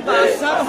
pasar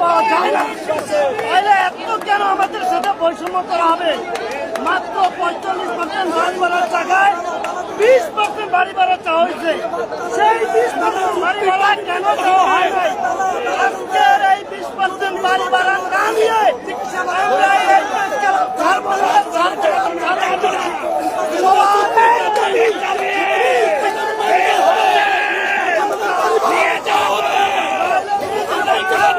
পাওয়া যায় না কেন আমাদের সাথে বৈষম্য করা হবে মাত্র পঁয়তাল্লিশ পার্সেন্ট বাড়ি ভাড়ার টাকায় পার্সেন্ট বাড়ি ভাড়া চাওয়া হয়েছে সেই বিশ বাড়ি ভাড়া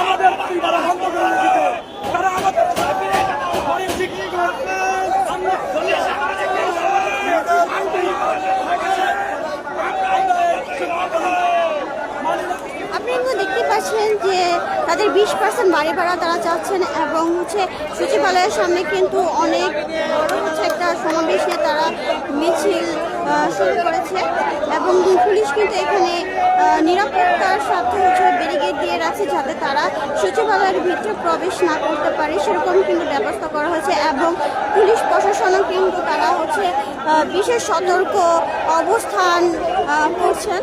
আমাদের বাড়ি ভাড়া বন্ধ করে দিতে তারা আমাদের বাড়ি বিক্রি করবে আমরা আপনি কিন্তু দেখতে পাচ্ছেন যে তাদের বিশ পার্সেন্ট বাড়ি ভাড়া তারা চাচ্ছেন এবং হচ্ছে সচিবালয়ের সামনে কিন্তু অনেক বড় হচ্ছে একটা সমাবেশে তারা মিছিল শুরু করেছে এবং পুলিশ কিন্তু এখানে নিরাপত্তার সাথে হচ্ছে ব্যারিকেড দিয়ে রাখছে যাতে তারা সচিবালয়ের ভিতরে প্রবেশ না করতে পারে, সেরকম কিন্তু ব্যবস্থা করা হয়েছে এবং পুলিশ প্রশাসনও কিন্তু তারা হচ্ছে বিশেষ সতর্ক অবস্থান করছেন।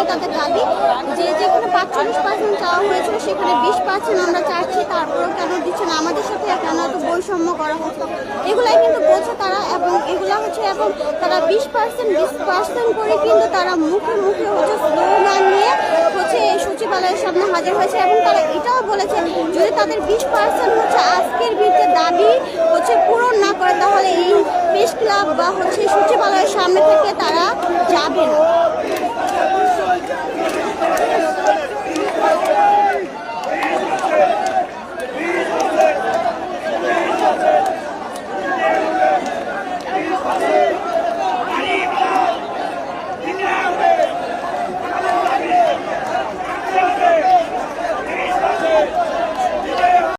ভাড়া তাদের দাবি যে যেখানে পাঁচচল্লিশ পার্সেন্ট চাওয়া হয়েছিল, সেখানে বিশ পার্সেন্ট আমরা চাচ্ছি তারপরেও কেন দিচ্ছে না? আমাদের সাথে কেন এত বৈষম্য করা হচ্ছে। এগুলাই কিন্তু বলছে তারা এবং এগুলো হচ্ছে এবং তারা বিশ পার্সেন্ট বিশ পার্সেন্ট করে কিন্তু তারা মুখে মুখে হচ্ছে স্লোগান নিয়ে হচ্ছে এই সচিবালয়ের সামনে হাজির হয়েছে এবং তারা এটাও বলেছে, যদি তাদের বিশ পার্সেন্ট হচ্ছে আজকের বিরুদ্ধে দাবি হচ্ছে পূরণ না করে, তাহলে এই প্রেস ক্লাব বা হচ্ছে সচিবালয়ের সামনে থেকে তারা যাবে না।